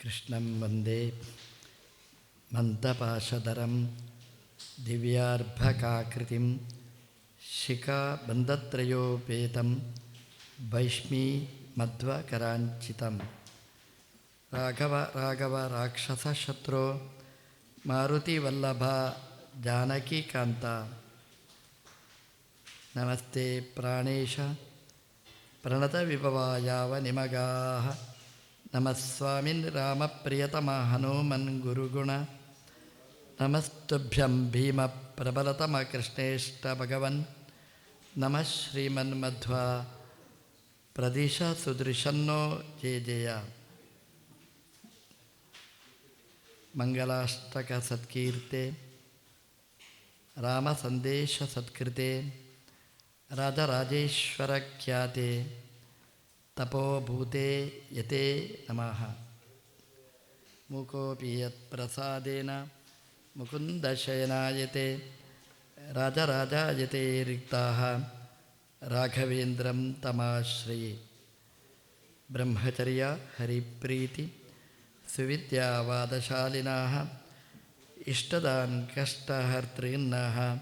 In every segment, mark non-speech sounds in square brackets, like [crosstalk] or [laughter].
कृष्णं वंदे मन्तपाशधरं दिव्यार्भकाकृतिं शिखाबन्धत्रयोपेतं वैष्मी मध्वकराञ्चितं राघव राघव, राक्षसशत्रो, मारुतिवल्लभा जानकीकान्त नमस्ते प्राणेश, प्रणतविभवायावनिमगाः। नमस्वामिन् रामप्रियतमहनो मन्गुरुगुण नमस्तुभ्यं भगवन्। नम श्रीमन्मध्वा प्रदिशसुदृशन्नो जे जय। मङ्गलाष्टकसत्कीर्ते रामसन्देशसत्कृते राजराजेश्वरख्याते। तपोभूते यते नमः। मूकोऽपि यत्प्रसादेन मुकुन्दशयनायते, राजराजायते रिक्ताः, राघवेन्द्रं तमाश्रये। ब्रह्मचर्य हरिप्रीति, सुविद्यावादशालिनाः, इष्टदान् कष्टहर्तॄन्नः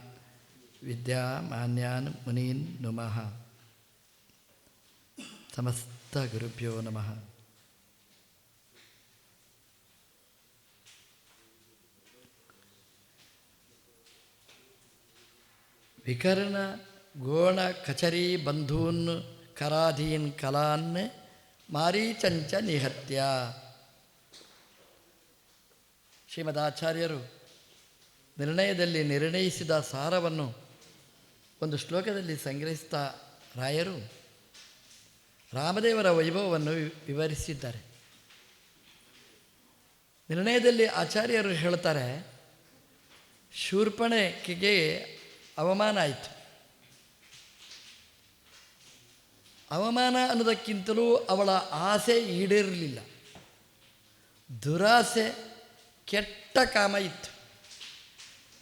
विद्यामान्यान् मुनीन् नुमः। ಸಮಸ್ತ ಗುರುಭ್ಯೋ ನಮಃ. ವಿಕರ್ಣ ಗೋಣ ಕಚರಿ ಬಂಧೂನ್ ಕರಾಧೀನ್ ಕಲಾನ್ ಮಾರೀಚಂಚ ನಿಹತ್ಯ. ಶ್ರೀಮದಾಚಾರ್ಯರು ನಿರ್ಣಯದಲ್ಲಿ ನಿರ್ಣಯಿಸಿದ ಸಾರವನ್ನು ಒಂದು ಶ್ಲೋಕದಲ್ಲಿ ಸಂಗ್ರಹಿಸ್ತಾ ರಾಯರು ರಾಮದೇವರ ವೈಭವವನ್ನು ವಿವರಿಸಿದ್ದಾರೆ. ನಿರ್ಣಯದಲ್ಲಿ ಆಚಾರ್ಯರು ಹೇಳ್ತಾರೆ ಶೂರ್ಪಣೆಗೆ ಅವಮಾನ ಆಯಿತು. ಅವಮಾನ ಅನ್ನೋದಕ್ಕಿಂತಲೂ ಅವಳ ಆಸೆ ಈಡೇರಲಿಲ್ಲ. ದುರಾಸೆ ಕೆಟ್ಟ ಕಾಮ ಇತ್ತು.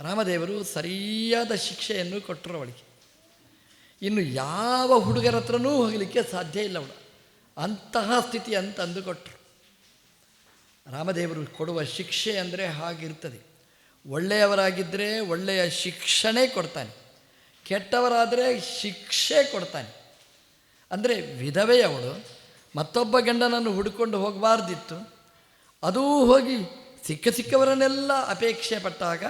ರಾಮದೇವರು ಸರಿಯಾದ ಶಿಕ್ಷೆಯನ್ನು ಕೊಟ್ಟರು ಅವಳಿಗೆ. ಇನ್ನು ಯಾವ ಹುಡುಗರ ಹತ್ರನೂ ಹೋಗಲಿಕ್ಕೆ ಸಾಧ್ಯ ಇಲ್ಲ ಅವಳು ಅಂತಹ ಸ್ಥಿತಿ ಅಂತ ಅಂದುಕೊಟ್ರು. ರಾಮದೇವರು ಕೊಡುವ ಶಿಕ್ಷೆ ಅಂದರೆ ಹಾಗಿರ್ತದೆ. ಒಳ್ಳೆಯವರಾಗಿದ್ದರೆ ಒಳ್ಳೆಯ ಶಿಕ್ಷಣೆ ಕೊಡ್ತಾನೆ. ಕೆಟ್ಟವರಾದರೆ ಶಿಕ್ಷೆ ಕೊಡ್ತಾನೆ. ಅಂದರೆ ವಿಧವೆಯವಳು ಮತ್ತೊಬ್ಬ ಗಂಡನನ್ನು ಹುಡುಕೊಂಡು ಹೋಗಬಾರ್ದಿತ್ತು. ಅದೂ ಹೋಗಿ ಸಿಕ್ಕ ಸಿಕ್ಕವರನ್ನೆಲ್ಲ ಅಪೇಕ್ಷೆ ಪಟ್ಟಾಗ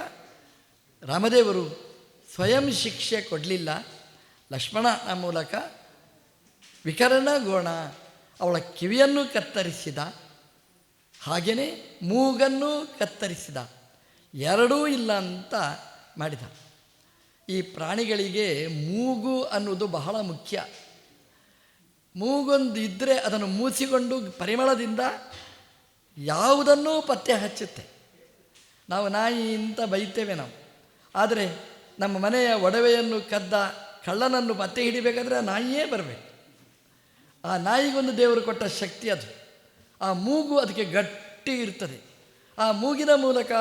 ರಾಮದೇವರು ಸ್ವಯಂ ಶಿಕ್ಷೆ ಕೊಡಲಿಲ್ಲ. ಲಕ್ಷ್ಮಣನ ಮೂಲಕ ವಿಕರಣ ಗೋಣ ಅವಳ ಕಿವಿಯನ್ನು ಕತ್ತರಿಸಿದ, ಹಾಗೆಯೇ ಮೂಗನ್ನು ಕತ್ತರಿಸಿದ, ಎರಡೂ ಇಲ್ಲ ಅಂತ ಮಾಡಿದ. ಈ ಪ್ರಾಣಿಗಳಿಗೆ ಮೂಗು ಅನ್ನೋದು ಬಹಳ ಮುಖ್ಯ. ಮೂಗೊಂದು ಇದ್ದರೆ ಅದನ್ನು ಮೂಸಿಕೊಂಡು ಪರಿಮಳದಿಂದ ಯಾವುದನ್ನೂ ಪತ್ತೆ ಹಚ್ಚುತ್ತೆ. ನಾವು ನಾಯಿ ಅಂತ ಬೈತೇವೆ ನಾವು. ಆದರೆ ನಮ್ಮ ಮನೆಯ ಒಡವೆಯನ್ನು ಕದ್ದ ಕಳ್ಳನನ್ನು ಪತ್ತೆ ಹಿಡಿಬೇಕಾದ್ರೆ ಆ ನಾಯಿಯೇ ಬರಬೇಕು. ಆ ನಾಯಿಗೊಂದು ದೇವರು ಕೊಟ್ಟ ಶಕ್ತಿ ಅದು. ಆ ಮೂಗು ಅದಕ್ಕೆ ಗಟ್ಟಿ ಇರ್ತದೆ. ಆ ಮೂಗಿನ ಮೂಲಕ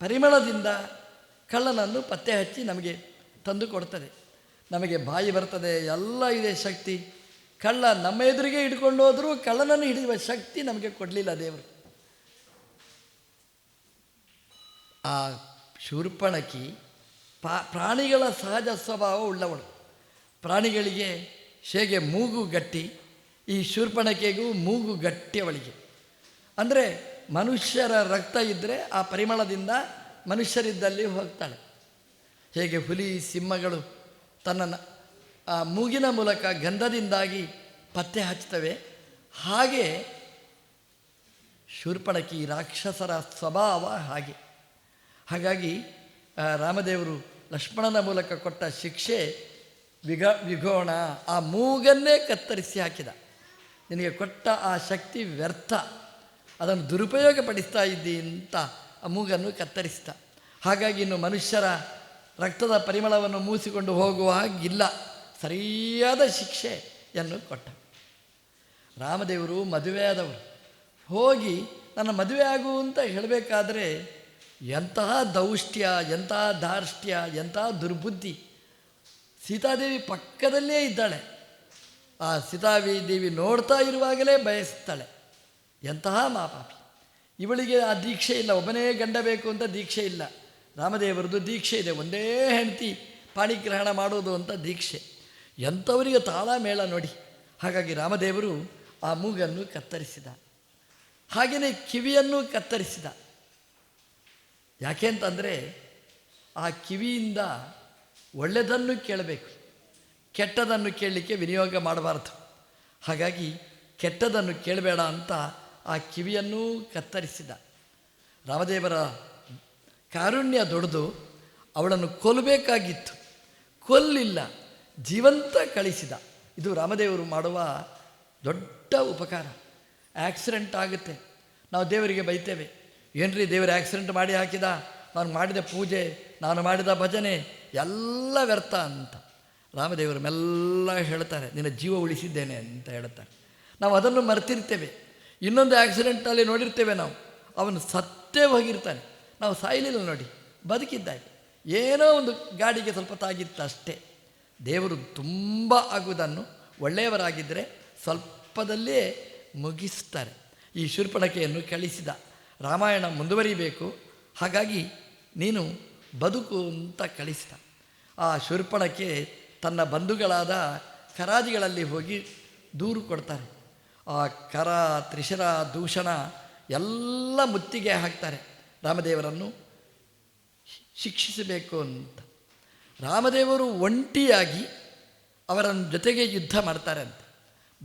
ಪರಿಮಳದಿಂದ ಕಳ್ಳನನ್ನು ಪತ್ತೆ ಹಚ್ಚಿ ನಮಗೆ ತಂದು ಕೊಡ್ತದೆ. ನಮಗೆ ಬಾಯಿ ಬರ್ತದೆ, ಎಲ್ಲ ಇದೆ ಶಕ್ತಿ. ಕಳ್ಳ ನಮ್ಮ ಎದುರಿಗೆ ಹಿಡ್ಕೊಂಡು ಹೋದರೂ ಕಳ್ಳನನ್ನು ಹಿಡಿಯುವ ಶಕ್ತಿ ನಮಗೆ ಕೊಡಲಿಲ್ಲ ದೇವರು. ಆ ಶೂರ್ಪಣಕಿ ಪ್ರಾಣಿಗಳ ಸಹಜ ಸ್ವಭಾವ ಉಳ್ಳವಳು. ಪ್ರಾಣಿಗಳಿಗೆ ಹೇಗೆ ಮೂಗು ಗಟ್ಟಿ, ಈ ಶೂರ್ಪಣಕೆಗೂ ಮೂಗು ಗಟ್ಟಿ ಅವಳಿಗೆ ಅಂದರೆ ಮನುಷ್ಯರ ರಕ್ತ ಇದ್ದರೆ ಆ ಪರಿಮಳದಿಂದ ಮನುಷ್ಯರಿದ್ದಲ್ಲಿ ಹೋಗ್ತಾಳೆ. ಹೇಗೆ ಹುಲಿ, ಸಿಂಹಗಳು ತನ್ನ ಆ ಮೂಗಿನ ಮೂಲಕ ಗಂಧದಿಂದಾಗಿ ಪತ್ತೆ ಹಚ್ತವೆ ಹಾಗೆ ಶೂರ್ಪಣಕಿ ರಾಕ್ಷಸರ ಸ್ವಭಾವ ಹಾಗೆ. ಹಾಗಾಗಿ ರಾಮದೇವರು ಲಕ್ಷ್ಮಣನ ಮೂಲಕ ಕೊಟ್ಟ ಶಿಕ್ಷೆ ವಿಗ ವಿಘೋಣ ಆ ಮೂಗನ್ನೇ ಕತ್ತರಿಸಿ ಹಾಕಿದ. ನಿನಗೆ ಕೊಟ್ಟ ಆ ಶಕ್ತಿ ವ್ಯರ್ಥ. ಅದನ್ನು ದುರುಪಯೋಗ ಪಡಿಸ್ತಾ ಇದ್ದಿ ಅಂತ ಆ ಮೂಗನ್ನು ಕತ್ತರಿಸಿದ. ಹಾಗಾಗಿ ಇನ್ನು ಮನುಷ್ಯರ ರಕ್ತದ ಪರಿಮಳವನ್ನು ಮೂಸಿಕೊಂಡು ಹೋಗುವ ಹಾಗಿಲ್ಲ. ಸರಿಯಾದ ಶಿಕ್ಷೆಯನ್ನು ಕೊಟ್ಟ. ರಾಮದೇವರು ಮದುವೆಯಾದವರು ಹೋಗಿ ನನ್ನ ಮದುವೆ ಆಗು ಅಂತ ಹೇಳಬೇಕಾದ್ರೆ ಎಂತಹ ದೌಷ್ಟ್ಯ, ಎಂತಹ ಧಾರ್ಷ್ಟ್ಯ, ಎಂತಹ ದುರ್ಬುದ್ಧಿ. ಸೀತಾದೇವಿ ಪಕ್ಕದಲ್ಲೇ ಇದ್ದಾಳೆ. ಆ ಸೀತಾವಿ ದೇವಿ ನೋಡ್ತಾ ಇರುವಾಗಲೇ ಬಯಸ್ತಾಳೆ. ಎಂತಹ ಮಾಪಾಪಿ. ಇವಳಿಗೆ ಆ ದೀಕ್ಷೆ ಇಲ್ಲ, ಒಬ್ಬನೇ ಗಂಡ ಬೇಕು ಅಂತ ದೀಕ್ಷೆ ಇಲ್ಲ. ರಾಮದೇವರದ್ದು ದೀಕ್ಷೆ ಇದೆ, ಒಂದೇ ಹೆಂಡತಿ ಪಾಣಿಗ್ರಹಣ ಮಾಡೋದು ಅಂತ ದೀಕ್ಷೆ. ಎಂಥವರಿಗೆ ತಾಳ ಮೇಳ ನೋಡಿ. ಹಾಗಾಗಿ ರಾಮದೇವರು ಆ ಮೂಗನ್ನು ಕತ್ತರಿಸಿದ. ಹಾಗೆಯೇ ಕಿವಿಯನ್ನು ಕತ್ತರಿಸಿದ. ಯಾಕೆ ಅಂತಂದರೆ ಆ ಕಿವಿಯಿಂದ ಒಳ್ಳೆಯದನ್ನು ಕೇಳಬೇಕು, ಕೆಟ್ಟದನ್ನು ಕೇಳಲಿಕ್ಕೆ ವಿನಿಯೋಗ ಮಾಡಬಾರದು. ಹಾಗಾಗಿ ಕೆಟ್ಟದನ್ನು ಕೇಳಬೇಡ ಅಂತ ಆ ಕಿವಿಯನ್ನೂ ಕತ್ತರಿಸಿದ. ರಾಮದೇವರ ಕಾರುಣ್ಯ ದೊಡ್ದು ಅವಳನ್ನು ಕೊಲ್ಲಬೇಕಾಗಿತ್ತು. ಕೊಲ್ಲಿಲ್ಲ, ಜೀವಂತ ಕಳಿಸಿದ. ಇದು ರಾಮದೇವರು ಮಾಡುವ ದೊಡ್ಡ ಉಪಕಾರ. ಆಕ್ಸಿಡೆಂಟ್ ಆಗುತ್ತೆ. ನಾವು ದೇವರಿಗೆ ಬೈತೇವೆ. ಏನ್ರಿ ದೇವರ ಆಕ್ಸಿಡೆಂಟ್ ಮಾಡಿ ಹಾಕಿದ? ನಾನು ಮಾಡಿದ ಪೂಜೆ, ನಾನು ಮಾಡಿದ ಭಜನೆ, ಎಲ್ಲ ವ್ಯರ್ಥ ಅಂತ. ರಾಮದೇವರು ಮೆಲ್ಲ ಹೇಳ್ತಾರೆ, ನಿನ್ನ ಜೀವ ಉಳಿಸಿದ್ದೇನೆ ಅಂತ ಹೇಳ್ತಾರೆ. ನಾವು ಅದನ್ನು ಮರ್ತಿರ್ತೇವೆ. ಇನ್ನೊಂದು ಆಕ್ಸಿಡೆಂಟಲ್ಲಿ ನೋಡಿರ್ತೇವೆ ನಾವು. ಅವನು ಸತ್ತೇ ಹೋಗಿರ್ತಾನೆ. ನಾವು ಸಾಯಲಿಲ್ಲ ನೋಡಿ ಬದುಕಿದ್ದಾಗೆ ಏನೋ ಒಂದು ಗಾಡಿಗೆ ಸ್ವಲ್ಪ ತಾಗಿತ್ತು ಅಷ್ಟೇ. ದೇವರು ತುಂಬ ಆಗುವುದನ್ನು ಒಳ್ಳೆಯವರಾಗಿದ್ದರೆ ಸ್ವಲ್ಪದಲ್ಲೇ ಮುಗಿಸ್ತಾರೆ. ಈ ಶೂರ್ಪಣಕೆಯನ್ನು ಕಳಿಸಿದ. ರಾಮಾಯಣ ಮುಂದುವರಿಬೇಕು. ಹಾಗಾಗಿ ನೀನು ಬದುಕು ಅಂತ ಕಳಿಸಿದ ಆ ಶೂರ್ಪಣಕ್ಕೆ ತನ್ನ ಬಂಧುಗಳಾದ ಕರಾಜಿಗಳಲ್ಲಿ ಹೋಗಿ ದೂರು ಕೊಡ್ತಾರೆ. ಆ ಕರ, ತ್ರಿಶರ, ದೂಷಣ ಎಲ್ಲ ಮುತ್ತಿಗೆ ಹಾಕ್ತಾರೆ. ರಾಮದೇವರನ್ನು ಶಿಕ್ಷಿಸಬೇಕು ಅಂತ. ರಾಮದೇವರು ಒಂಟಿಯಾಗಿ ಅವರ ಜೊತೆಗೆ ಯುದ್ಧ ಮಾಡ್ತಾರೆ ಅಂತ.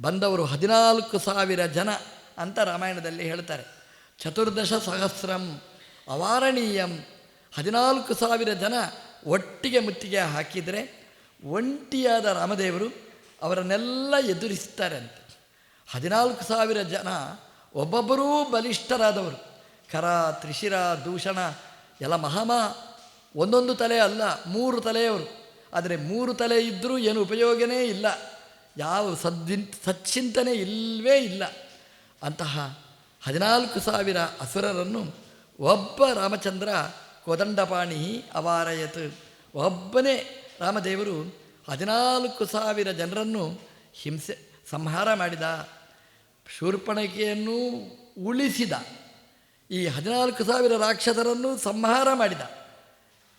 ಬಂದವರು ಹದಿನಾಲ್ಕು ಸಾವಿರ ಜನ ಅಂತ ರಾಮಾಯಣದಲ್ಲಿ ಹೇಳ್ತಾರೆ. ಚತುರ್ದಶ ಸಹಸ್ರಂ ಅವಾರಣೀಯಂ. ಹದಿನಾಲ್ಕು ಸಾವಿರ ಜನ ಒಟ್ಟಿಗೆ ಮುತ್ತಿಗೆ ಹಾಕಿದರೆ ಒಂಟಿಯಾದ ರಾಮದೇವರು ಅವರನ್ನೆಲ್ಲ ಎದುರಿಸ್ತಾರೆ ಅಂತ ಹದಿನಾಲ್ಕು ಸಾವಿರ ಜನ ಒಬ್ಬೊಬ್ಬರೂ ಬಲಿಷ್ಠರಾದವರು. ಕರ, ತ್ರಿಶಿರ, ದೂಷಣ, ಎಲ್ಲ ಮಹಾಮ, ಒಂದೊಂದು ತಲೆ ಅಲ್ಲ, ಮೂರು ತಲೆಯವರು. ಆದರೆ ಮೂರು ತಲೆ ಇದ್ದರೂ ಏನು ಉಪಯೋಗನೇ ಇಲ್ಲ. ಯಾವ ಸದ್ದಿನ್ ಸಚ್ಚಿಂತನೆ ಇಲ್ಲವೇ ಇಲ್ಲ. ಅಂತಹ ಹದಿನಾಲ್ಕು ಸಾವಿರ ಅಸುರರನ್ನು ಒಬ್ಬ ರಾಮಚಂದ್ರ ಕೋದಂಡಪಾಣಿ ಅವಾರಯತ್. ಒಬ್ಬನೇ ರಾಮದೇವರು ಹದಿನಾಲ್ಕು ಸಾವಿರ ಜನರನ್ನು ಹಿಂಸೆ ಸಂಹಾರ ಮಾಡಿದ. ಶೂರ್ಪಣಕೆಯನ್ನು ಉಳಿಸಿದ. ಈ ಹದಿನಾಲ್ಕು ಸಾವಿರ ರಾಕ್ಷಸರನ್ನು ಸಂಹಾರ ಮಾಡಿದ.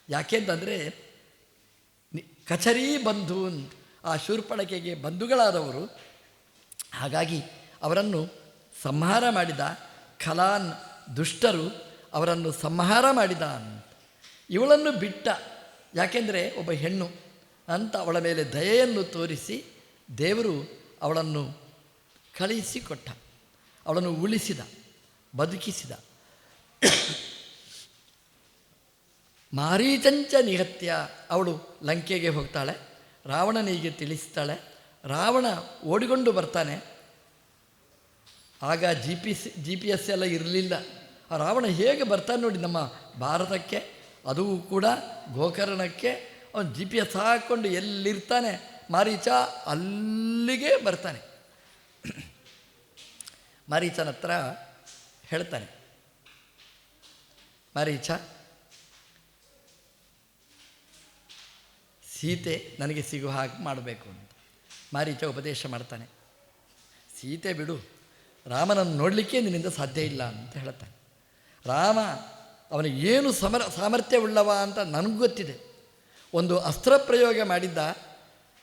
ಯಾಕೆಂತಂದರೆ ಅಂತಂದರೆ ಕಚರಿ ಬಂಧು ಆ ಶೂರ್ಪಣಕೆಗೆ ಬಂಧುಗಳಾದವರು. ಹಾಗಾಗಿ ಅವರನ್ನು ಸಂಹಾರ ಮಾಡಿದ ಖಲಾನ್ ದುಷ್ಟರು ಅವರನ್ನು ಸಂಹಾರ ಮಾಡಿದ ಇವಳನ್ನು ಬಿಟ್ಟ, ಯಾಕೆಂದರೆ ಒಬ್ಬ ಹೆಣ್ಣು, ಅಂತ ಅವಳ ಮೇಲೆ ದಯೆಯನ್ನು ತೋರಿಸಿ ದೇವರು ಅವಳನ್ನು ಕಳುಹಿಸಿಕೊಟ್ಟ, ಅವಳನ್ನು ಉಳಿಸಿದ, ಬದುಕಿಸಿದ. ಮಾರೀಚಂಚ ನಿಹತ್ಯ ಅವಳು ಲಂಕೆಗೆ ಹೋಗ್ತಾಳೆ, ರಾವಣನಿಗೆ ತಿಳಿಸ್ತಾಳೆ, ರಾವಣ ಓಡಿಕೊಂಡು ಬರ್ತಾನೆ ಆಗ G P C G P S ಎಲ್ಲ ಇರಲಿಲ್ಲ. ರಾವಣ ಹೇಗೆ ಬರ್ತಾನೆ ನೋಡಿ ನಮ್ಮ ಭಾರತಕ್ಕೆ, ಅದು ಕೂಡ ಗೋಕರ್ಣಕ್ಕೆ. ಅವನು ಜಿ ಪಿ ಎಸ್ ಹಾಕ್ಕೊಂಡು ಎಲ್ಲಿರ್ತಾನೆ? ಮಾರೀಚ ಅಲ್ಲಿಗೆ ಬರ್ತಾನೆ. [clears throat] ಮಾರೀಚನ ಹತ್ರ ಹೇಳ್ತಾನೆ. ಮಾರೀಚ, ಸೀತೆ ನನಗೆ ಸಿಗುವ ಹಾಗೆ ಮಾಡಬೇಕು ಅಂತ. ಮಾರೀಚ ಉಪದೇಶ ಮಾಡ್ತಾನೆ. ಸೀತೆ ಬಿಡು ರಾಮನನ್ನು ನೋಡಲಿಕ್ಕೆ ನಿನ್ನಿಂದ ಸಾಧ್ಯ ಇಲ್ಲ ಅಂತ ಹೇಳುತ್ತಾನೆ ರಾಮ, ಅವನಿಗೆ ಏನು ಸಮರ ಸಾಮರ್ಥ್ಯವುಳ್ಳವ ಅಂತ ನನಗೂ ಗೊತ್ತಿದೆ. ಒಂದು ಅಸ್ತ್ರ ಪ್ರಯೋಗ ಮಾಡಿದ್ದ,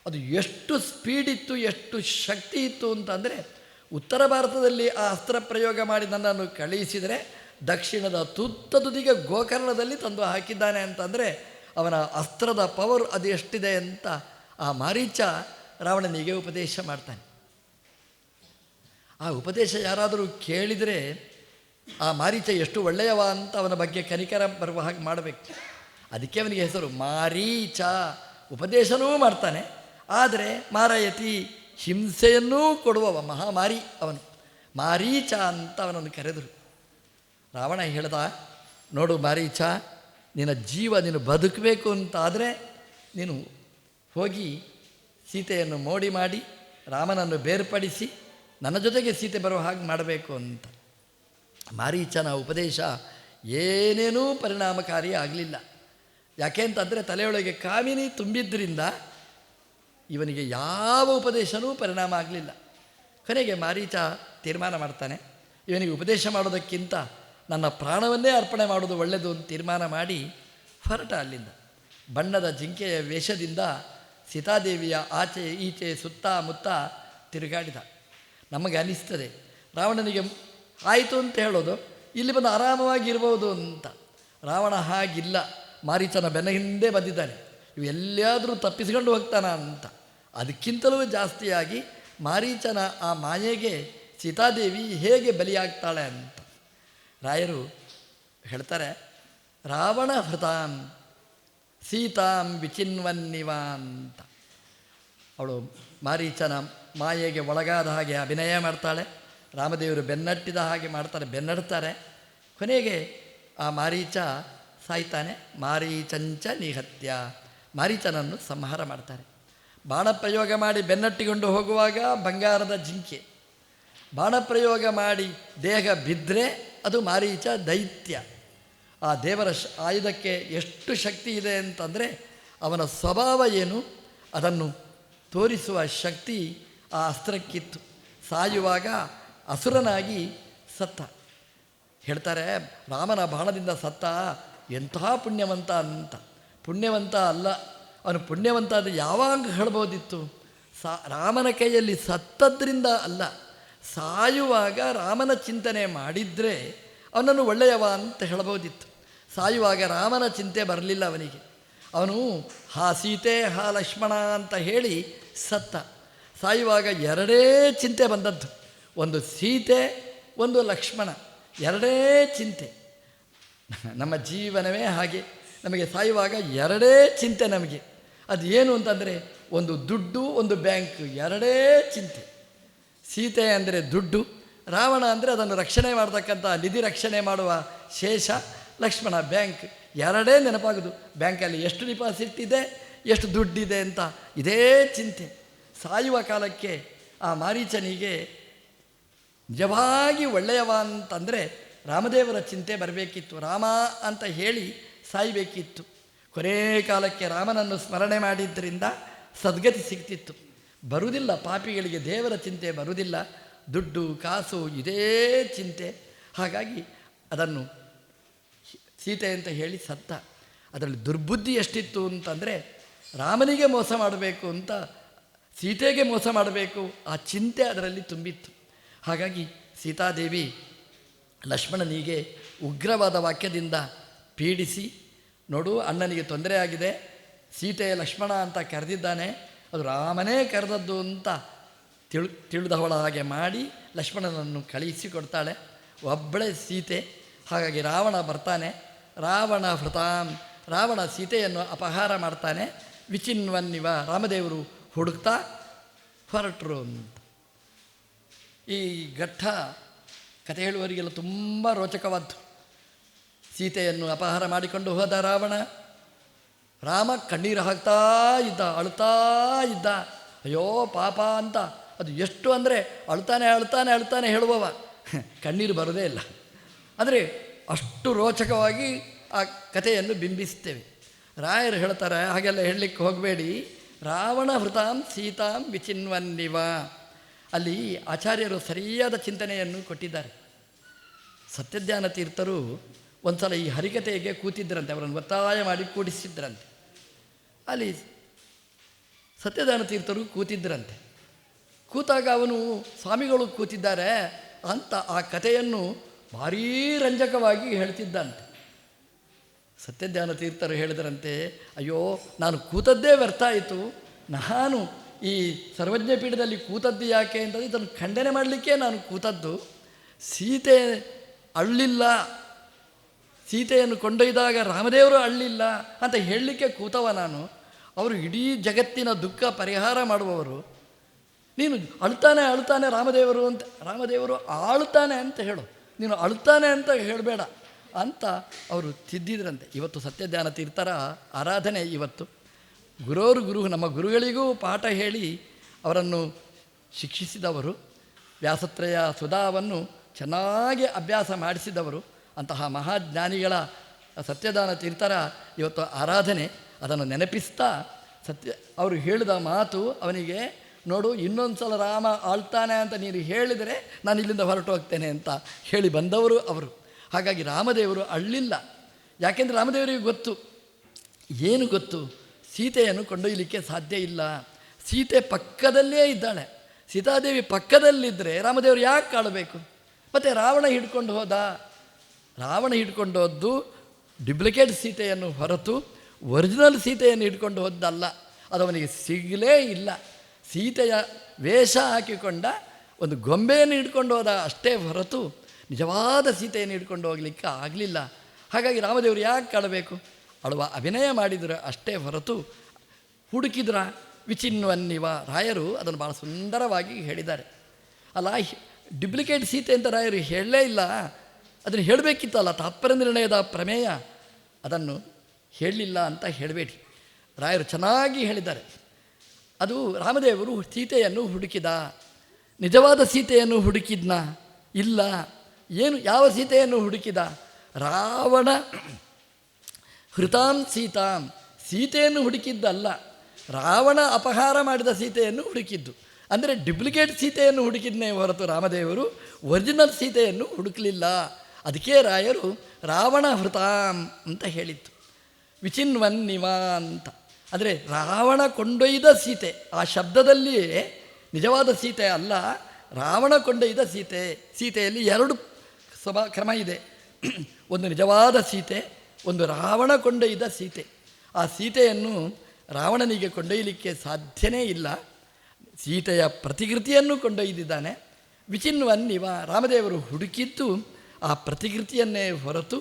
ಅದು ಎಷ್ಟು ಸ್ಪೀಡ್ ಇತ್ತು, ಎಷ್ಟು ಶಕ್ತಿ ಇತ್ತು ಅಂತಂದರೆ, ಉತ್ತರ ಭಾರತದಲ್ಲಿ ಆ ಅಸ್ತ್ರ ಪ್ರಯೋಗ ಮಾಡಿ ನನ್ನನ್ನು ಕಳುಹಿಸಿದರೆ, ದಕ್ಷಿಣದ ತುತ್ತ ತುದಿಗೆ ಗೋಕರ್ಣದಲ್ಲಿ ತಂದು ಹಾಕಿದ್ದಾನೆ ಅಂತಂದರೆ, ಅವನ ಅಸ್ತ್ರದ ಪವರ್ ಅದು ಎಷ್ಟಿದೆ ಅಂತ ಆ ಮಾರೀಚ ರಾವಣನಿಗೆ ಉಪದೇಶ ಮಾಡ್ತಾನೆ. ಆ ಉಪದೇಶ ಯಾರಾದರೂ ಕೇಳಿದರೆ ಆ ಮಾರೀಚ ಎಷ್ಟು ಒಳ್ಳೆಯವ ಅಂತ ಅವನ ಬಗ್ಗೆ ಕನಿಕರ ಬರುವ ಹಾಗೆ ಮಾಡಬೇಕು. ಅದಕ್ಕೆ ಅವನಿಗೆ ಹೆಸರು ಮಾರೀಚ. ಉಪದೇಶನೂ ಮಾಡ್ತಾನೆ. ಆದರೆ ಮಾರಾಯತಿ ಹಿಂಸೆಯನ್ನೂ ಕೊಡುವವ ಮಹಾಮಾರಿ ಅವನು. ಮಾರೀಚ ಅಂತ ಅವನನ್ನು ಕರೆದರು. ರಾವಣ ಹೇಳ್ದ, ನೋಡು ಮಾರೀಚ, ನಿನ್ನ ಜೀವ ನೀನು ಬದುಕಬೇಕು ಅಂತಾದರೆ ನೀನು ಹೋಗಿ ಸೀತೆಯನ್ನು ಮೋಡಿ ಮಾಡಿ ರಾಮನನ್ನು ಬೇರ್ಪಡಿಸಿ ನನ್ನ ಜೊತೆಗೆ ಸೀತೆ ಬರೋ ಹಾಗೆ ಮಾಡಬೇಕು ಅಂತ. ಮಾರೀಚನ ಉಪದೇಶ ಏನೇನೂ ಪರಿಣಾಮಕಾರಿ ಆಗಲಿಲ್ಲ. ಯಾಕೆ ಅಂತಂದರೆ ತಲೆಯೊಳಗೆ ಕಾಮಿನಿ ತುಂಬಿದ್ದರಿಂದ ಇವನಿಗೆ ಯಾವ ಉಪದೇಶನೂ ಪರಿಣಾಮ ಆಗಲಿಲ್ಲ. ಕೊನೆಗೆ ಮಾರೀಚ ತೀರ್ಮಾನ ಮಾಡ್ತಾನೆ. ಇವನಿಗೆ ಉಪದೇಶ ಮಾಡೋದಕ್ಕಿಂತ ನನ್ನ ಪ್ರಾಣವನ್ನೇ ಅರ್ಪಣೆ ಮಾಡೋದು ಒಳ್ಳೆಯದು ಅಂತ ತೀರ್ಮಾನ ಮಾಡಿ ಹೊರಟ ಅಲ್ಲಿಂದ. ಬಣ್ಣದ ಜಿಂಕೆಯ ವೇಷದಿಂದ ಸೀತಾದೇವಿಯ ಆಚೆ ಈಚೆ ಸುತ್ತ ಮುತ್ತ ತಿರುಗಾಡಿದ. ನಮಗೆ ಅನಿಸ್ತದೆ. ರಾವಣನಿಗೆ ಆಯಿತು ಅಂತ ಹೇಳೋದು, ಇಲ್ಲಿ ಬಂದು ಆರಾಮವಾಗಿರ್ಬೋದು ಅಂತ. ರಾವಣ ಹಾಗಿಲ್ಲ, ಮಾರೀಚನ ಬೆನ್ನ ಹಿಂದೆ ಬಂದಿದ್ದಾನೆ. ಇವು ಎಲ್ಲಿಯಾದರೂ ತಪ್ಪಿಸ್ಕೊಂಡು ಹೋಗ್ತಾನ ಅಂತ. ಅದಕ್ಕಿಂತಲೂ ಜಾಸ್ತಿಯಾಗಿ ಮಾರೀಚನ ಆ ಮಾಯೆಗೆ ಸೀತಾದೇವಿ ಹೇಗೆ ಬಲಿಯಾಗ್ತಾಳೆ ಅಂತ. ರಾಯರು ಹೇಳ್ತಾರೆ, ರಾವಣ ಹೃತಾಂ ಸೀತಾಂ ವಿಚಿನ್ವನ್ನಿವ ಅಂತ. ಅವಳು ಮಾರೀಚನ ಮಾಯೆಗೆ ಒಳಗಾದ ಹಾಗೆ ಅಭಿನಯ ಮಾಡ್ತಾಳೆ. ರಾಮದೇವರು ಬೆನ್ನಟ್ಟಿದ ಹಾಗೆ ಮಾಡ್ತಾರೆ, ಬೆನ್ನಡ್ತಾರೆ. ಕೊನೆಗೆ ಆ ಮಾರೀಚ ಸಾಯ್ತಾನೆ, ಮಾರೀಚಂಚ ನಿಹತ್ಯ. ಮಾರೀಚನನ್ನು ಸಂಹಾರ ಮಾಡ್ತಾರೆ. ಬಾಣಪ್ರಯೋಗ ಮಾಡಿ ಬೆನ್ನಟ್ಟಿಕೊಂಡು ಹೋಗುವಾಗ ಬಂಗಾರದ ಜಿಂಕೆ. ಬಾಣಪ್ರಯೋಗ ಮಾಡಿ ದೇಹ ಬಿದ್ದರೆ ಅದು ಮಾರೀಚ ದೈತ್ಯ. ಆ ದೇವರ ಶ, ಆಯುಧಕ್ಕೆ ಎಷ್ಟು ಶಕ್ತಿ ಇದೆ ಅಂತಂದರೆ ಅವನ ಸ್ವಭಾವ ಏನು? ಅದನ್ನು ತೋರಿಸುವ ಶಕ್ತಿ ಆ ಅಸ್ತ್ರಕ್ಕಿತ್ತು. ಸಾಯುವಾಗ ಅಸುರನಾಗಿ ಸತ್ತ. ಹೇಳ್ತಾರೆ, ರಾಮನ ಬಾಣದಿಂದ ಸತ್ತ ಎಂತಹ ಪುಣ್ಯವಂತ ಅಂತ. ಪುಣ್ಯವಂತ ಅಲ್ಲ, ಅವನು ಪುಣ್ಯವಂತ ಅದು ಯಾವಾಗ ಹೇಳ್ಬೋದಿತ್ತು? ಸಾ, ರಾಮನ ಕೈಯಲ್ಲಿ ಸತ್ತದ್ರಿಂದ ಅಲ್ಲ. ಸಾಯುವಾಗ ರಾಮನ ಚಿಂತನೆ ಮಾಡಿದರೆ ಅವನನ್ನು ಒಳ್ಳೆಯವ ಅಂತ ಹೇಳ್ಬೋದಿತ್ತು. ಸಾಯುವಾಗ ರಾಮನ ಚಿಂತೆ ಬರಲಿಲ್ಲ ಅವನಿಗೆ. ಅವನು, ಹಾ ಸೀತೆ, ಹಾ ಲಕ್ಷ್ಮಣ ಅಂತ ಹೇಳಿ ಸತ್ತ. ಸಾಯುವಾಗ ಎರಡೇ ಚಿಂತೆ ಬಂದದ್ದು. ಒಂದು ಸೀತೆ, ಒಂದು ಲಕ್ಷ್ಮಣ. ಎರಡೇ ಚಿಂತೆ. ನಮ್ಮ ಜೀವನವೇ ಹಾಗೆ. ನಮಗೆ ಸಾಯುವಾಗ ಎರಡೇ ಚಿಂತೆ ನಮಗೆ. ಅದು ಏನು ಅಂತಂದರೆ ಒಂದು ದುಡ್ಡು, ಒಂದು ಬ್ಯಾಂಕ್, ಎರಡೇ ಚಿಂತೆ. ಸೀತೆ ಅಂದರೆ ದುಡ್ಡು, ರಾವಣ ಅಂದರೆ ಅದನ್ನು ರಕ್ಷಣೆ ಮಾಡ್ತಕ್ಕಂಥ ನಿಧಿ ರಕ್ಷಣೆ ಮಾಡುವ ಶೇಷ, ಲಕ್ಷ್ಮಣ ಬ್ಯಾಂಕ್. ಎರಡೇ ನೆನಪಾಗೋದು. ಬ್ಯಾಂಕಲ್ಲಿ ಎಷ್ಟು ಡಿಪಾಸಿಟ್ ಇದೆ, ಎಷ್ಟು ದುಡ್ಡಿದೆ ಅಂತ. ಇದೇ ಚಿಂತೆ. ಸಾಯುವ ಕಾಲಕ್ಕೆ ಆ ಮಾರೀಚನಿಗೆ ನಿಜವಾಗಿ ಒಳ್ಳೆಯವ ಅಂತಂದರೆ ರಾಮದೇವರ ಚಿಂತೆ ಬರಬೇಕಿತ್ತು. ರಾಮ ಅಂತ ಹೇಳಿ ಸಾಯಬೇಕಿತ್ತು. ಕೊನೇ ಕಾಲಕ್ಕೆ ರಾಮನನ್ನು ಸ್ಮರಣೆ ಮಾಡಿದ್ದರಿಂದ ಸದ್ಗತಿ ಸಿಗ್ತಿತ್ತು. ಬರುವುದಿಲ್ಲ ಪಾಪಿಗಳಿಗೆ ದೇವರ ಚಿಂತೆ ಬರುವುದಿಲ್ಲ. ದುಡ್ಡು, ಕಾಸು ಇದೇ ಚಿಂತೆ. ಹಾಗಾಗಿ ಅದನ್ನು ಸೀತೆ ಅಂತ ಹೇಳಿ ಸತ್ತ. ಅದರಲ್ಲಿ ದುರ್ಬುದ್ಧಿ ಎಷ್ಟಿತ್ತು ಅಂತಂದರೆ ರಾಮನಿಗೆ ಮೋಸ ಮಾಡಬೇಕು ಅಂತ ಸೀತೆಗೆ ಮೋಸ ಮಾಡಬೇಕು. ಆ ಚಿಂತೆ ಅದರಲ್ಲಿ ತುಂಬಿತ್ತು. ಹಾಗಾಗಿ ಸೀತಾದೇವಿ ಲಕ್ಷ್ಮಣನಿಗೆ ಉಗ್ರವಾದ ವಾಕ್ಯದಿಂದ ಪೀಡಿಸಿ, ನೋಡು ಅಣ್ಣನಿಗೆ ತೊಂದರೆ ಆಗಿದೆ ಸೀತೆ ಲಕ್ಷ್ಮಣ ಅಂತ ಕರೆದಿದ್ದಾನೆ, ಅದು ರಾಮನೇ ಕರೆದದ್ದು ಅಂತ ತಿಳ್ ತಿಳಿದವಳ ಹಾಗೆ ಮಾಡಿ ಲಕ್ಷ್ಮಣನನ್ನು ಕಳಿಸಿಕೊಡ್ತಾಳೆ ಒಬ್ಬಳೇ ಸೀತೆ, ಹಾಗಾಗಿ ರಾವಣ ಬರ್ತಾನೆ. ರಾವಣ ಹೃತಾಂ ರಾವಣ ಸೀತೆಯನ್ನು ಅಪಹಾರ ಮಾಡ್ತಾನೆ. ವಿಚಿನ್ವನ್ನಿವ ರಾಮದೇವರು ಹುಡುಕ್ತಾ ಹೊರಟರು ಈ ಘಟ್ಟ ಕತೆ ಹೇಳುವವರಿಗೆಲ್ಲ ತುಂಬ ರೋಚಕವಾದ್ದು. ಸೀತೆಯನ್ನು ಅಪಹಾರ ಮಾಡಿಕೊಂಡು ಹೋದ ರಾವಣ, ರಾಮ ಕಣ್ಣೀರು ಹಾಕ್ತಾ ಇದ್ದ ಅಳ್ತಾ ಇದ್ದ. ಅಯ್ಯೋ ಪಾಪ ಅಂತ. ಅದು ಎಷ್ಟು ಅಂದರೆ ಅಳ್ತಾನೆ ಅಳ್ತಾನೆ ಅಳ್ತಾನೆ ಹೇಳುವವ. ಕಣ್ಣೀರು ಬರೋದೇ ಇಲ್ಲ. ಆದರೆ ಅಷ್ಟು ರೋಚಕವಾಗಿ ಆ ಕಥೆಯನ್ನು ಬಿಂಬಿಸ್ತೇವೆ ರಾಯರು ಹೇಳ್ತಾರೆ, ಹಾಗೆಲ್ಲ ಹೇಳಲಿಕ್ಕೆ ಹೋಗಬೇಡಿ. ರಾವಣ ಹೃತಾಂ ಸೀತಾಂ ವಿಚಿನ್ವನ್ನಿವ. ಅಲ್ಲಿ ಆಚಾರ್ಯರು ಸರಿಯಾದ ಚಿಂತನೆಯನ್ನು ಕೊಟ್ಟಿದ್ದಾರೆ. ಸತ್ಯಜ್ಞಾನ ತೀರ್ಥರು ಒಂದು ಸಲ ಈ ಹರಿಕತೆಗೆ ಕೂತಿದ್ದರಂತೆ, ಅವರನ್ನು ಒತ್ತಾಯ ಮಾಡಿ ಕೂಡಿಸಿದ್ರಂತೆ ಅಲ್ಲಿ ಸತ್ಯದಾನ ತೀರ್ಥರು ಕೂತಿದ್ದರಂತೆ. ಕೂತಾಗ ಅವನು, ಸ್ವಾಮಿಗಳು ಕೂತಿದ್ದಾರೆ ಅಂತ ಆ ಕಥೆಯನ್ನು ಭಾರೀ ರಂಜಕವಾಗಿ ಹೇಳ್ತಿದ್ದಂತೆ ಸತ್ಯಜ್ಞಾನ ತೀರ್ಥರು ಹೇಳಿದರಂತೆ, ಅಯ್ಯೋ, ನಾನು ಕೂತದ್ದೇ ವ್ಯರ್ಥ ಆಯಿತು. ನಾನು ಈ ಸರ್ವಜ್ಞ ಪೀಠದಲ್ಲಿ ಕೂತದ್ದು ಯಾಕೆ ಅಂತಂದರೆ, ಇದನ್ನು ಖಂಡನೆ ಮಾಡಲಿಕ್ಕೆ ನಾನು ಕೂತದ್ದು. ಸೀತೆ ಅಳ್ಳಿಲ್ಲ. ಸೀತೆಯನ್ನು ಕೊಂಡೊಯ್ದಾಗ ರಾಮದೇವರು ಅಳ್ಳಿಲ್ಲ ಅಂತ ಹೇಳಲಿಕ್ಕೆ ಕೂತವ ನಾನು. ಅವರು ಇಡೀ ಜಗತ್ತಿನ ದುಃಖ ಪರಿಹಾರ ಮಾಡುವವರು. ನೀನು ಅಳ್ತಾನೆ ಅಳ್ತಾನೆ ರಾಮದೇವರು ಅಂತ, ರಾಮದೇವರು ಆಳ್ತಾನೆ ಅಂತ ಹೇಳು. ನೀನು ಅಳ್ತಾನೆ ಅಂತ ಹೇಳಬೇಡ. ಅಂತ ಅವರು ತಿದ್ದಿದ್ರಂತೆ. ಇವತ್ತು ಸತ್ಯಧ್ಯಾನ ತೀರ್ಥರ ಆರಾಧನೆ ಇವತ್ತು. ಗುರೋರು ಗುರು, ನಮ್ಮ ಗುರುಗಳಿಗೂ ಪಾಠ ಹೇಳಿ ಅವರನ್ನು ಶಿಕ್ಷಿಸಿದವರು. ವ್ಯಾಸತ್ರಯ ಸುಧಾವನ್ನು ಚೆನ್ನಾಗಿ ಅಭ್ಯಾಸ ಮಾಡಿಸಿದವರು. ಅಂತಹ ಮಹಾಜ್ಞಾನಿಗಳ ಸತ್ಯದಾನ ತೀರ್ಥರ ಇವತ್ತು ಆರಾಧನೆ. ಅದನ್ನು ನೆನಪಿಸ್ತಾ ಸತ್ಯ, ಅವರು ಹೇಳಿದ ಮಾತು ಅವನಿಗೆ, ನೋಡು ಇನ್ನೊಂದು ಸಲ ರಾಮ ಆಳ್ತಾನೆ ಅಂತ ನೀನು ಹೇಳಿದರೆ ನಾನು ಇಲ್ಲಿಂದ ಹೊರಟು ಹೋಗ್ತೇನೆ ಅಂತ ಹೇಳಿ ಬಂದವರು ಅವರು. ಹಾಗಾಗಿ ರಾಮದೇವರು ಅಳ್ಳಿಲ್ಲ. ಯಾಕೆಂದರೆ ರಾಮದೇವರಿಗೆ ಗೊತ್ತು. ಏನು ಗೊತ್ತು? ಸೀತೆಯನ್ನು ಕೊಂಡೊಯ್ಯಲಿಕ್ಕೆ ಸಾಧ್ಯ ಇಲ್ಲ. ಸೀತೆ ಪಕ್ಕದಲ್ಲೇ ಇದ್ದಾಳೆ. ಸೀತಾದೇವಿ ಪಕ್ಕದಲ್ಲಿದ್ದರೆ ರಾಮದೇವರು ಯಾಕೆ ಕಾಳಬೇಕು ಮತ್ತು ರಾವಣ ಹಿಡ್ಕೊಂಡು ಹೋದ? ರಾವಣ ಹಿಡ್ಕೊಂಡು ಹೋದ್ದು ಡುಪ್ಲಿಕೇಟ್ ಸೀತೆಯನ್ನು ಹೊರತು ಒರಿಜಿನಲ್ ಸೀತೆಯನ್ನು ಹಿಡ್ಕೊಂಡು ಹೋದ್ದಲ್ಲ. ಅದು ಅವನಿಗೆ ಸಿಗಲೇ ಇಲ್ಲ. ಸೀತೆಯ ವೇಷ ಹಾಕಿಕೊಂಡ ಒಂದು ಗೊಂಬೆಯನ್ನು ಹಿಡ್ಕೊಂಡು ಹೋದ ಅಷ್ಟೇ ಹೊರತು ನಿಜವಾದ ಸೀತೆಯನ್ನು ಹಿಡ್ಕೊಂಡು ಹೋಗ್ಲಿಕ್ಕೆ ಆಗಲಿಲ್ಲ. ಹಾಗಾಗಿ ರಾಮದೇವರು ಯಾಕೆ ಕಾಡಬೇಕು? ಅಳುವ ಅಭಿನಯ ಮಾಡಿದ್ರು ಅಷ್ಟೇ ಹೊರತು ಹುಡುಕಿದ್ರ ವಿಚಿನ್ವನ್ನಿವ ರಾಯರು ಅದನ್ನು ಭಾಳ ಸುಂದರವಾಗಿ ಹೇಳಿದ್ದಾರೆ. ಅಲ್ಲ ಡುಪ್ಲಿಕೇಟ್ ಸೀತೆ ಅಂತ ರಾಯರು ಹೇಳಲೇ ಇಲ್ಲ. ಅದನ್ನು ಹೇಳಬೇಕಿತ್ತಲ್ಲ ತಾತ್ಪರ್ಯ ನಿರ್ಣಯದ ಪ್ರಮೇಯ. ಅದನ್ನು ಹೇಳಲಿಲ್ಲ ಅಂತ ಹೇಳಬೇಡಿ. ರಾಯರು ಚೆನ್ನಾಗಿ ಹೇಳಿದ್ದಾರೆ. ಅದು ರಾಮದೇವರು ಸೀತೆಯನ್ನು ಹುಡುಕಿದ. ನಿಜವಾದ ಸೀತೆಯನ್ನು ಹುಡುಕಿದ್ನ? ಇಲ್ಲ. ಏನು ಯಾವ ಸೀತೆಯನ್ನು ಹುಡುಕಿದ? ರಾವಣ. ಹೃತಾಂ ಸೀತಾಂ. ಸೀತೆಯನ್ನು ಹುಡುಕಿದ್ದಲ್ಲ ರಾವಣ ಅಪಹಾರ ಮಾಡಿದ ಸೀತೆಯನ್ನು ಹುಡುಕಿದ್ದು. ಅಂದರೆ ಡುಪ್ಲಿಕೇಟ್ ಸೀತೆಯನ್ನು ಹುಡುಕಿದ್ನೇ ಹೊರತು ರಾಮದೇವರು ಒರಿಜಿನಲ್ ಸೀತೆಯನ್ನು ಹುಡುಕಲಿಲ್ಲ. ಅದಕ್ಕೆ ರಾಯರು ರಾವಣ ಹೃತಾಂ ಅಂತ ಹೇಳಿತ್ತು. ವಿಚಿನ್ವನ್ ನಿವಾ ಅಂತ. ಅಂದರೆ ರಾವಣ ಕೊಂಡೊಯ್ದ ಸೀತೆ, ಆ ಶಬ್ದದಲ್ಲಿಯೇ ನಿಜವಾದ ಸೀತೆ ಅಲ್ಲ, ರಾವಣ ಕೊಂಡೊಯ್ದ ಸೀತೆ. ಸೀತೆಯಲ್ಲಿ ಎರಡು ಸ್ವಭಾ ಕ್ರಮ ಇದೆ. ಒಂದು ನಿಜವಾದ ಸೀತೆ, ಒಂದು ರಾವಣ ಕೊಂಡೊಯ್ದ ಸೀತೆ. ಆ ಸೀತೆಯನ್ನು ರಾವಣನಿಗೆ ಕೊಂಡೊಯ್ಯಲಿಕ್ಕೆ ಸಾಧ್ಯನೇ ಇಲ್ಲ. ಸೀತೆಯ ಪ್ರತಿಕೃತಿಯನ್ನು ಕೊಂಡೊಯ್ದಿದ್ದಾನೆ. ವಿಚಿನ್ವನ್ನಿವ ರಾಮದೇವರು ಹುಡುಕಿದ್ದು ಆ ಪ್ರತಿಕೃತಿಯನ್ನೇ ಹೊರತು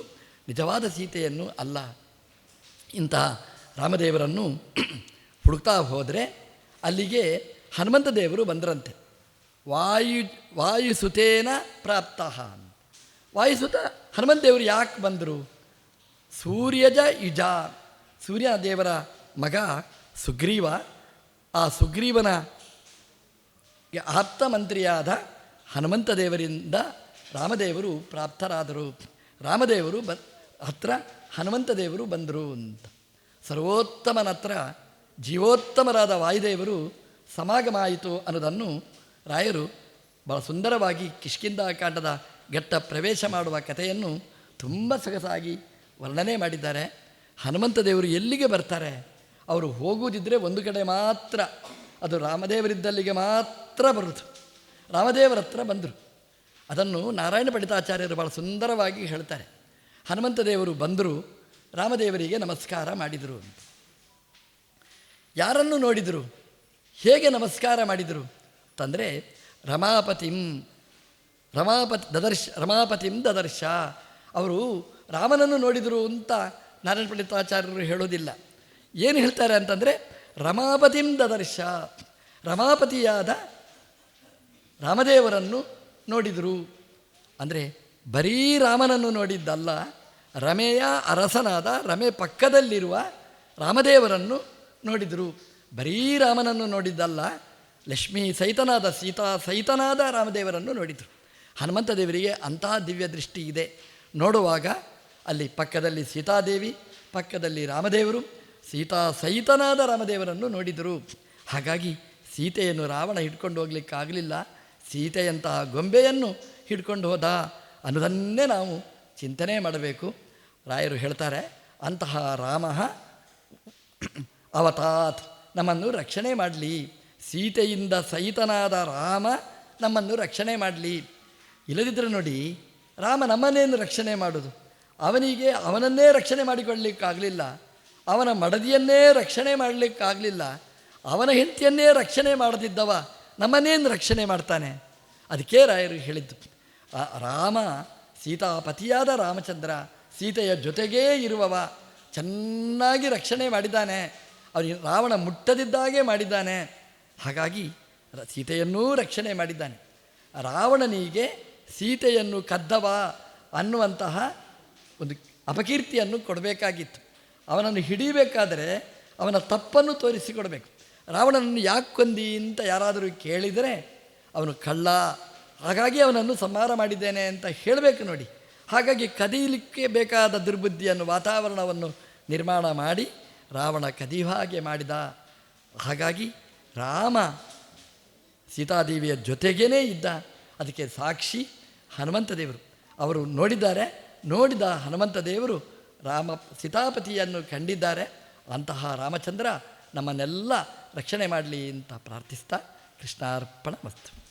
ನಿಜವಾದ ಸೀತೆಯನ್ನು ಅಲ್ಲ. ಇಂತಹ ರಾಮದೇವರನ್ನು ಹುಡುಕ್ತಾ ಹೋದರೆ ಅಲ್ಲಿಗೆ ಹನುಮಂತ ದೇವರು ಬಂದರಂತೆ. ವಾಯು, ವಾಯುಸುತೇನ ಪ್ರಾಪ್ತ ವಾಯುಸುತ ಹನುಮಂತ ದೇವರು ಯಾಕೆ ಬಂದರು? ಸೂರ್ಯಜ ಯುಜ ಸೂರ್ಯ ದೇವರ ಮಗ ಸುಗ್ರೀವ. ಆ ಸುಗ್ರೀವನ ಆಪ್ತ ಮಂತ್ರಿಯಾದ ಹನುಮಂತ ದೇವರಿಂದ ರಾಮದೇವರು ಪ್ರಾಪ್ತರಾದರು. ರಾಮದೇವರು ಬ, ಹತ್ರ ಹನುಮಂತ ದೇವರು ಬಂದರು ಅಂತ. ಸರ್ವೋತ್ತಮನ ಹತ್ರ ಜೀವೋತ್ತಮರಾದ ವಾಯುದೇವರು ಸಮಾಗಮ ಆಯಿತು ಅನ್ನೋದನ್ನು ರಾಯರು ಬಹಳ ಸುಂದರವಾಗಿ ಕಿಷ್ಕಿಂದ ಕಾಂಡದ ಘಟ್ಟ ಪ್ರವೇಶ ಮಾಡುವ ಕಥೆಯನ್ನು ತುಂಬ ಸೊಗಸಾಗಿ ವರ್ಣನೆ ಮಾಡಿದ್ದಾರೆ. ಹನುಮಂತ ದೇವರು ಎಲ್ಲಿಗೆ ಬರ್ತಾರೆ? ಅವರು ಹೋಗುವುದಿದ್ದರೆ ಒಂದು ಕಡೆ ಮಾತ್ರ, ಅದು ರಾಮದೇವರಿದ್ದಲ್ಲಿಗೆ ಮಾತ್ರ ಬರುವುದು ರಾಮದೇವರ ಹತ್ರ ಬಂದರು. ಅದನ್ನು ನಾರಾಯಣ ಪಂಡಿತಾಚಾರ್ಯರು ಭಾಳ ಸುಂದರವಾಗಿ ಹೇಳ್ತಾರೆ. ಹನುಮಂತ ದೇವರು ಬಂದರು, ರಾಮದೇವರಿಗೆ ನಮಸ್ಕಾರ ಮಾಡಿದರು ಅಂತ. ಯಾರನ್ನು ನೋಡಿದರು? ಹೇಗೆ ನಮಸ್ಕಾರ ಮಾಡಿದರು? ಅಂತಂದರೆ ರಮಾಪತಿಂ ರಮಾಪತಿ ದದರ್ಶ ರಮಾಪತಿಂ ದದರ್ಶ. ಅವರು ರಾಮನನ್ನು ನೋಡಿದರು ಅಂತ ನಾರಾಯಣ ಪಂಡಿತಾಚಾರ್ಯರು ಹೇಳೋದಿಲ್ಲ. ಏನು ಹೇಳ್ತಾರೆ ಅಂತಂದರೆ, ರಮಾಪತಿಂ ದದರ್ಶ. ರಮಾಪತಿಯಾದ ರಾಮದೇವರನ್ನು ನೋಡಿದರು. ಅಂದರೆ, ಬರೀ ರಾಮನನ್ನು ನೋಡಿದ್ದಲ್ಲ, ರಮೆಯ ಅರಸನಾದ ರಮೆ ಪಕ್ಕದಲ್ಲಿರುವ ರಾಮದೇವರನ್ನು ನೋಡಿದರು. ಬರೀ ರಾಮನನ್ನು ನೋಡಿದ್ದಲ್ಲ, ಲಕ್ಷ್ಮೀ ಸಹಿತನಾದ ಸೀತಾ ಸಹಿತನಾದ ರಾಮದೇವರನ್ನು ನೋಡಿದರು. ಹನುಮಂತ ದೇವರಿಗೆ ಅಂತಹ ದಿವ್ಯ ದೃಷ್ಟಿ ಇದೆ. ನೋಡುವಾಗ ಅಲ್ಲಿ ಪಕ್ಕದಲ್ಲಿ ಸೀತಾದೇವಿ, ಪಕ್ಕದಲ್ಲಿ ರಾಮದೇವರು, ಸೀತಾ ಸಹಿತನಾದ ರಾಮದೇವರನ್ನು ನೋಡಿದರು. ಹಾಗಾಗಿ ಸೀತೆಯನ್ನು ರಾವಣ ಹಿಡ್ಕೊಂಡು ಹೋಗ್ಲಿಕ್ಕಾಗಲಿಲ್ಲ. ಸೀತೆಯಂತಹ ಗೊಂಬೆಯನ್ನು ಹಿಡ್ಕೊಂಡು ಹೋದ ಅನ್ನೋದನ್ನೇ ನಾವು ಚಿಂತನೆ ಮಾಡಬೇಕು. ರಾಯರು ಹೇಳ್ತಾರೆ, ಅಂತಹ ರಾಮ ಅವತಾತ್, ನಮ್ಮನ್ನು ರಕ್ಷಣೆ ಮಾಡಲಿ. ಸೀತೆಯಿಂದ ಸಹಿತನಾದ ರಾಮ ನಮ್ಮನ್ನು ರಕ್ಷಣೆ ಮಾಡಲಿ. ಇಲ್ಲದಿದ್ದರೆ ನೋಡಿ ರಾಮ ನಮ್ಮನ್ನೇನು ರಕ್ಷಣೆ ಮಾಡೋದು? ಅವನಿಗೆ ಅವನನ್ನೇ ರಕ್ಷಣೆ ಮಾಡಿಕೊಳ್ಳಲಿಕ್ಕಾಗಲಿಲ್ಲ ಅವನ ಮಡದಿಯನ್ನೇ ರಕ್ಷಣೆ ಮಾಡಲಿಕ್ಕಾಗಲಿಲ್ಲ. ಅವನ ಹೆಂಡತಿಯನ್ನೇ ರಕ್ಷಣೆ ಮಾಡದಿದ್ದವ ನಮ್ಮನ್ನೇನು ರಕ್ಷಣೆ ಮಾಡ್ತಾನೆ? ಅದಕ್ಕೆ ರಾಯರು ಹೇಳಿದ್ದು ರಾಮ ಸೀತಾಪತಿಯಾದ ರಾಮಚಂದ್ರ ಸೀತೆಯ ಜೊತೆಗೇ ಇರುವವ, ಚೆನ್ನಾಗಿ ರಕ್ಷಣೆ ಮಾಡಿದ್ದಾನೆ. ಅವನಿಗೆ ರಾವಣ ಮುಟ್ಟದಿದ್ದಾಗೆ ಮಾಡಿದ್ದಾನೆ. ಹಾಗಾಗಿ ಸೀತೆಯನ್ನೂ ರಕ್ಷಣೆ ಮಾಡಿದ್ದಾನೆ. ರಾವಣನಿಗೆ ಸೀತೆಯನ್ನು ಕದ್ದವ ಅನ್ನುವಂತಹ ಒಂದು ಅಪಕೀರ್ತಿಯನ್ನು ಕೊಡಬೇಕಾಗಿತ್ತು. ಅವನನ್ನು ಹಿಡಿಬೇಕಾದರೆ ಅವನ ತಪ್ಪನ್ನು ತೋರಿಸಿಕೊಡಬೇಕು. ರಾವಣನನ್ನು ಯಾಕೆ ಕೊಂದಿ ಅಂತ ಯಾರಾದರೂ ಕೇಳಿದರೆ ಅವನು ಕಳ್ಳ, ಹಾಗಾಗಿ ಅವನನ್ನು ಸಂಹಾರ ಮಾಡಿದ್ದೇನೆ ಅಂತ ಹೇಳಬೇಕು ನೋಡಿ. ಹಾಗಾಗಿ ಕದೀಲಿಕ್ಕೆ ಬೇಕಾದ ದುರ್ಬುದ್ಧಿಯನ್ನು ವಾತಾವರಣವನ್ನು ನಿರ್ಮಾಣ ಮಾಡಿ ರಾವಣ ಕದಿಯುವ ಹಾಗೆ ಮಾಡಿದ. ಹಾಗಾಗಿ ರಾಮ ಸೀತಾದೇವಿಯ ಜೊತೆಗೇ ಇದ್ದ. ಅದಕ್ಕೆ ಸಾಕ್ಷಿ ಹನುಮಂತ ದೇವರು. ಅವರು ನೋಡಿದ್ದಾರೆ, ನೋಡಿದ ಹನುಮಂತ ದೇವರು ರಾಮ ಸೀತಾಪತಿಯನ್ನು ಕಂಡಿದ್ದಾರೆ. ಅಂತಹ ರಾಮಚಂದ್ರ ನಮ್ಮನ್ನೆಲ್ಲ ರಕ್ಷಣೆ ಮಾಡಲಿ ಅಂತ ಪ್ರಾರ್ಥಿಸ್ತಾ ಕೃಷ್ಣಾರ್ಪಣ ಮಸ್ತು.